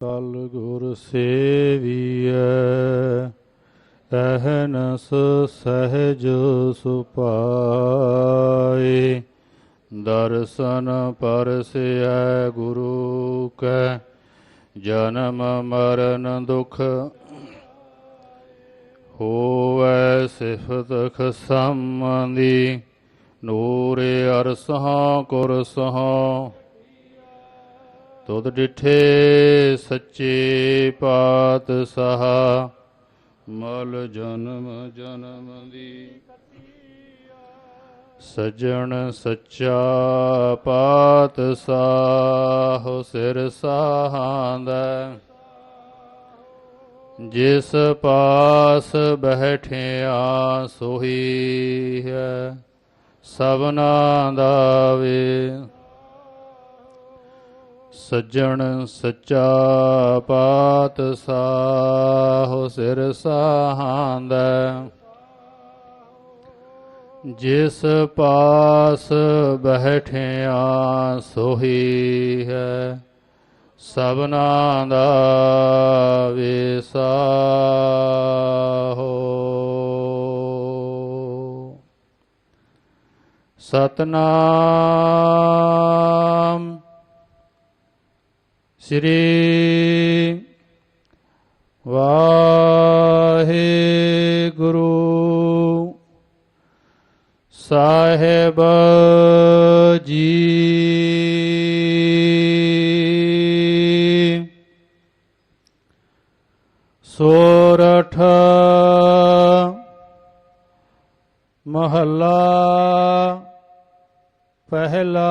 ਕਲ ਗੁਰ ਸੇਵੀਐ, ਅਹਨਸ ਸਹਿਜ ਸੁਪਾਏ। ਦਰਸ਼ਨ ਪਰਸੈ ਗੁਰੂ ਕੈ, ਜਨਮ ਮਰਨ ਦੁਖ ਹੋਵੈ ਸਿਫਤ ਖਸਮੰਦੀ। ਨੂਰੇ ਅਰਸਹਾਂ ਕੁਰਸਹਾਂ ਤੁਧ ਡਿਠੇ ਸੱਚੇ ਪਾਤਸ਼ਾਹ, ਮਲ ਜਨਮ ਜਨਮ ਦੀ। ਸਜਣ ਸੱਚਾ ਪਾਤਸ਼ਾਹ, ਸਿਰ ਸਾਹਾਂਦਾ। ਜਿਸ ਪਾਸ ਬੈਠਿਆ ਸੋਹੀ ਹੈ, ਸਭਨਾ ਦਾ ਵੇ। ਸੱਜਣ ਸੱਚਾ ਪਾਤ ਪਾਤਸ਼ਾਹ ਸਿਰ ਸਾਹਾਂਦਾ। ਜਿਸ ਪਾਸ ਬੈਠਿਆ ਸੋਹੀ ਹੈ, ਸਭਨਾ ਦਾ ਵਿਸਾ ਹੋ। ਸਤਨਾਮ ਸ੍ਰੀ ਵਾਹਿਗੁਰੂ ਸਾਹਿਬ ਜੀ ਸੋਰਠ ਮਹੱਲਾ ਪਹਿਲਾ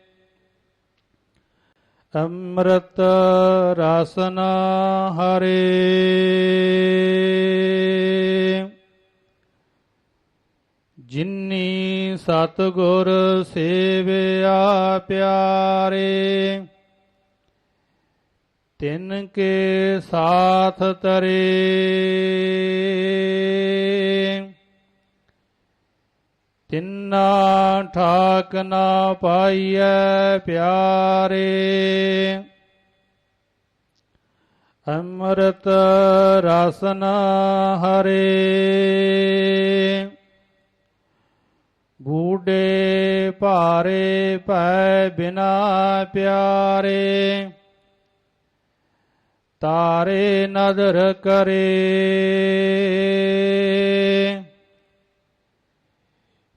ਅੰਮ੍ਰਿਤ ਰਸਨ ਹਰੇ। ਜਿਨੀ ਸਤਗੁਰ ਸੇਵਿਆ ਪਿਆਰੇ ਤਿਨ ਕੇ ਸਾਥ ਤਰੇ। ਤਿੰਨਾ ਠਾਕ ਨਾ ਪਾਈਐ ਪਿਆਰੇ। ਅੰਮ੍ਰਿਤ ਰਸਨ ਹਰੇ। ਬੂਡੇ ਭਾਰੇ ਭੈ ਬਿਨਾ ਪਿਆਰੇ। ਤਾਰੇ ਨਦਰ ਕਰੇ।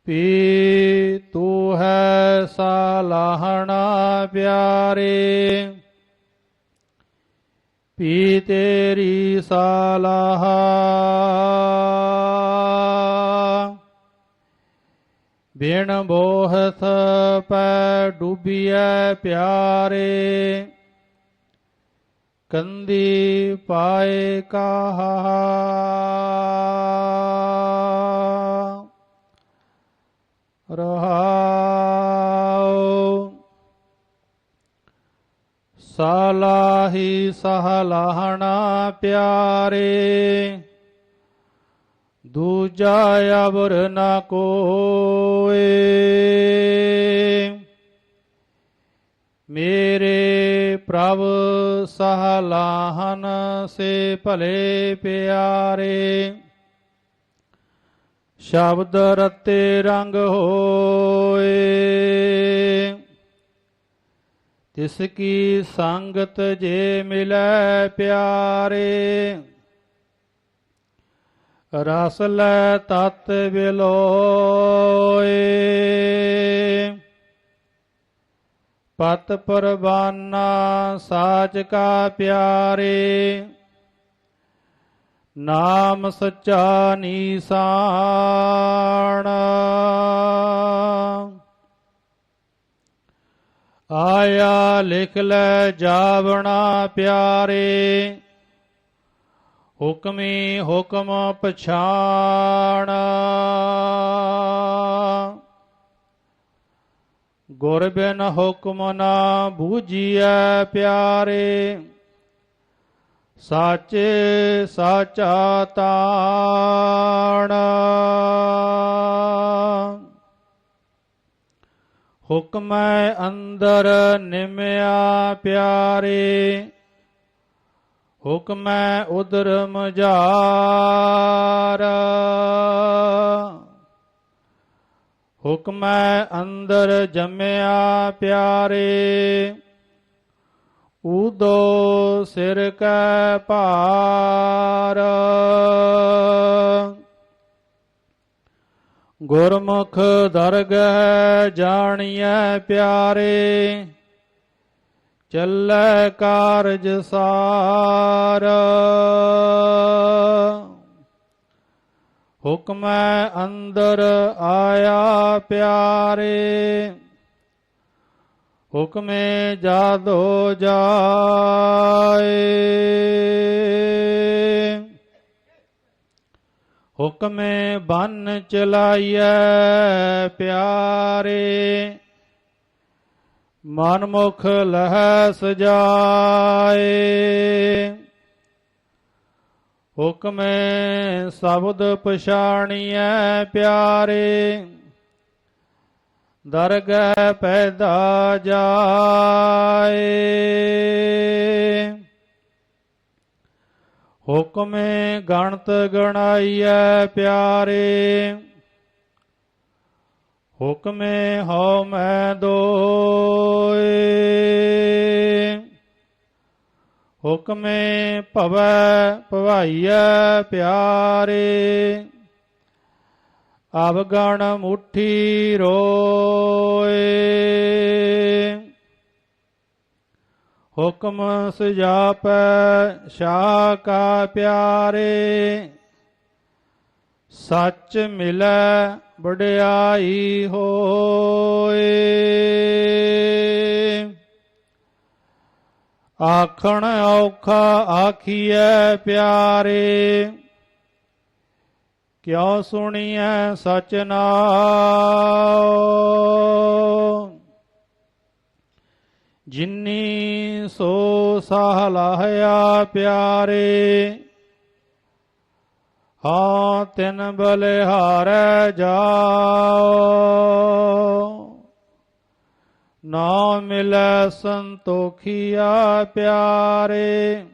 ਪੀ ਤੂੰ ਹੈ ਸਾਲਾਹਣਾ ਪਿਆਰੇ। ਪੀ ਤੇਰੀ ਸਾਲਾਹ। ਬਿਨ ਬੋਹਥ ਪੈ ਡੂਬੀਐ ਪਿਆਰੇ। ਕੰਦੀ ਪਾਏ ਕਾਹਾ। ਸਾਲਾਹੀ ਸਹਲਾਹਣਾ ਪਿਆਰੇ। ਦੂਜਾ ਅਬਰ ਨਾ ਕੋਏ। ਮੇਰੇ ਪ੍ਰਭ ਸਹਲਾਹਨ ਸੇ ਭਲੇ ਪਿਆਰੇ। ਸ਼ਬਦ ਰਤੇ ਰੰਗ ਹੋਏ। ਤਿਸ ਕੀ ਸੰਗਤ ਜੇ ਮਿਲੈ ਪਿਆਰੇ, ਰਸ ਲੈ ਤਤ ਬਿਲੋਏ। ਪਤ ਪਰਵਾਨਾ ਸਾਚ ਕਾ ਪਿਆਰੇ, ਨਾਮ ਸੱਚਾ ਨੀਸਾਨ। ਆਇਆ ਲਿਖ ਲੈ ਜਾਵਣਾ ਪਿਆਰੇ। ਹੁਕਮੀ ਹੁਕਮ ਪਛਾਣ। ਗੁਰ ਬਿਨ ਹੁਕਮ ਨਾ ਬੂਝੀਐ ਪਿਆਰੇ। ਸਾਚੇ ਸਾਚਾ ਤਾਣ। ਹੁਕਮੈ ਅੰਦਰ ਨਿਮਿਆ ਪਿਆਰੇ, ਹੁਕਮੈ ਉਦਰ ਮਝਾਰ। ਹੁਕਮੈ ਅੰਦਰ ਜਮਿਆ ਪਿਆਰੇ ਉਦੋ ਸਿਰ ਕੈ ਭਾਰ। ਗੁਰਮੁਖ ਦਰਗਹਿ ਜਾਣੀਐ ਪਿਆਰੇ ਚੱਲੈ ਕਾਰਜ ਸਾਰ। ਹੁਕਮੈ ਅੰਦਰ ਆਇਆ ਪਿਆਰੇ ਹੁਕਮੇ ਜਾਦੋ ਜਾਏ। ਹੁਕਮੇ ਬੰਨ ਚਲਾਈਐ ਪਿਆਰੇ। ਮਨਮੁਖ ਲਹਿ ਸਜਾਏ ਹੁਕਮੇ ਸ਼ਬਦ ਪਛਾਣੀਐ ਪਿਆਰੇ। ਦਰਗਹਿ ਪੈਦਾ ਜਾਏ। ਹੁਕਮੇ ਗਣਤ ਗਣਾਈਐ ਪਿਆਰੇ। ਹੁਕਮੇ ਹਉ ਮੈਂ ਦੋਏ। ਹੁਕਮੇ ਭਵੈ ਭਵਾਈਐ ਪਿਆਰੇ। ਅਵਗਣ ਮੁਠੀ ਰੋਏ। ਹੁਕਮ ਸੁਜਾਪੈ ਸ਼ਾਹ ਕਾ ਪਿਆਰੇ ਸੱਚ ਮਿਲੈ ਵਡਿਆਈ ਹੋਏ ਆਖਣ ਔਖਾ ਆਖੀਐ ਪਿਆਰੇ ਕਿਉ ਸੁਣੀਐ ਸਚ ਨਾਉ ਜਿਨੀ ਸੋ ਸਾਹ ਲਾਹਿਆ ਪਿਆਰੇ ਹਾਂ ਤਿਨ ਬਲਿਹਾਰੈ ਜਾਓ ਨਾ ਮਿਲੈ ਸੰਤੋਖੀਆ ਪਿਆਰੇ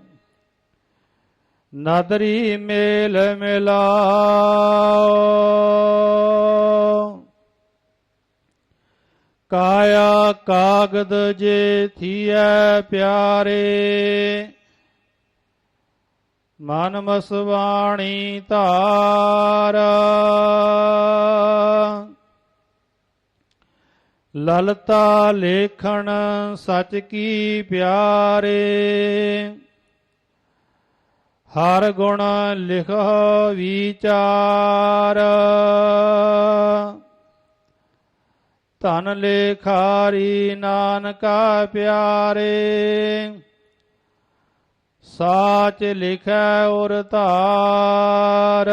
ਨਦਰੀ ਮੇਲ ਮਿਲਾਓ ਕਾਇਆ ਕਾਗਦ ਜੇ ਥੀਐ ਪਿਆਰੇ, ਮਨ ਮਸਵਾਣੀ ਧਾਰ। ਲਲਤਾ ਲੇਖਣ ਸਚ ਕੀ ਪਿਆਰੇ, ਹਰ ਗੁਣ ਲਿਖੋ ਵਿਚਾਰ। ਧਨ ਲੇਖਾਰੀ ਨਾਨਕਾ ਪਿਆਰੇ, ਸਾਚ ਲਿਖੈ ਔਰ ਧਾਰ।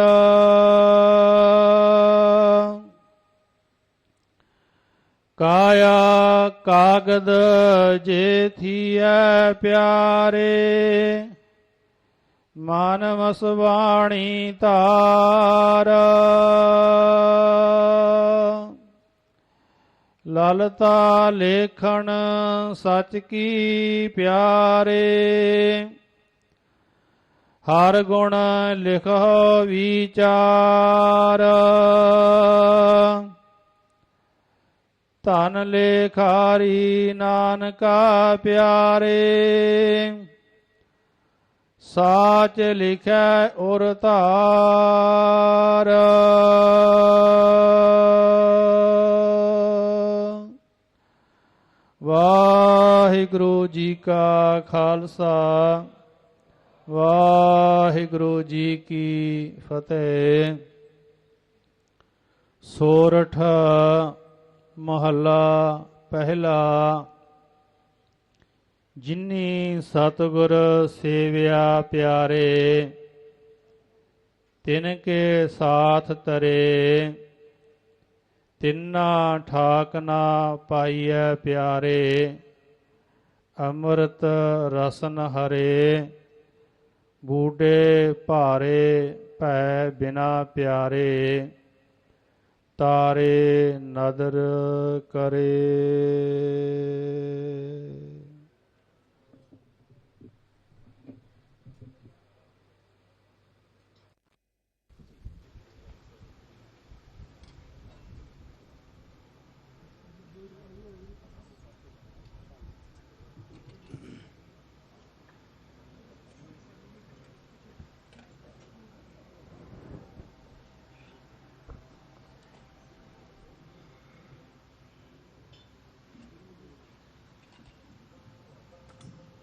ਕਾਇਆ ਕਾਗਦ ਜੇ ਥੀਐ ਪਿਆਰੇ, ਮਨ ਮਸਵਾਣੀ ਧਾਰ। ਲਲਤਾ ਲੇਖਣ ਸਚ ਕੀ ਪਿਆਰੇ। ਹਰ ਗੁਣ ਲਿਖੋ ਵਿਚਾਰ। ਧਨ ਲੇਖਾਰੀ ਨਾਨਕਾ ਪਿਆਰੇ। ਸਾਚ ਲਿਖੈ ਉਰ ਧਾਰ। ਵਾਹਿਗੁਰੂ ਜੀ ਕਾ ਖਾਲਸਾ, ਵਾਹਿਗੁਰੂ ਜੀ ਕੀ ਫਤਿਹ। ਸੋਰਠ ਮਹੱਲਾ ਪਹਿਲਾ, ਜਿਨੀ ਸਤਿਗੁਰ ਸੇਵਿਆ ਪਿਆਰੇ, ਤਿਨ ਕੇ ਸਾਥ ਤਰੇ। ਤਿੰਨਾ ਠਾਕ ਨਾ ਪਾਈਐ ਪਿਆਰੇ, ਅੰਮ੍ਰਿਤ ਰਸਨ ਹਰੇ ਬੂਡੇ ਭਾਰੇ ਭੈ ਬਿਨਾ ਪਿਆਰੇ, ਤਾਰੇ ਨਦਰ ਕਰੇ।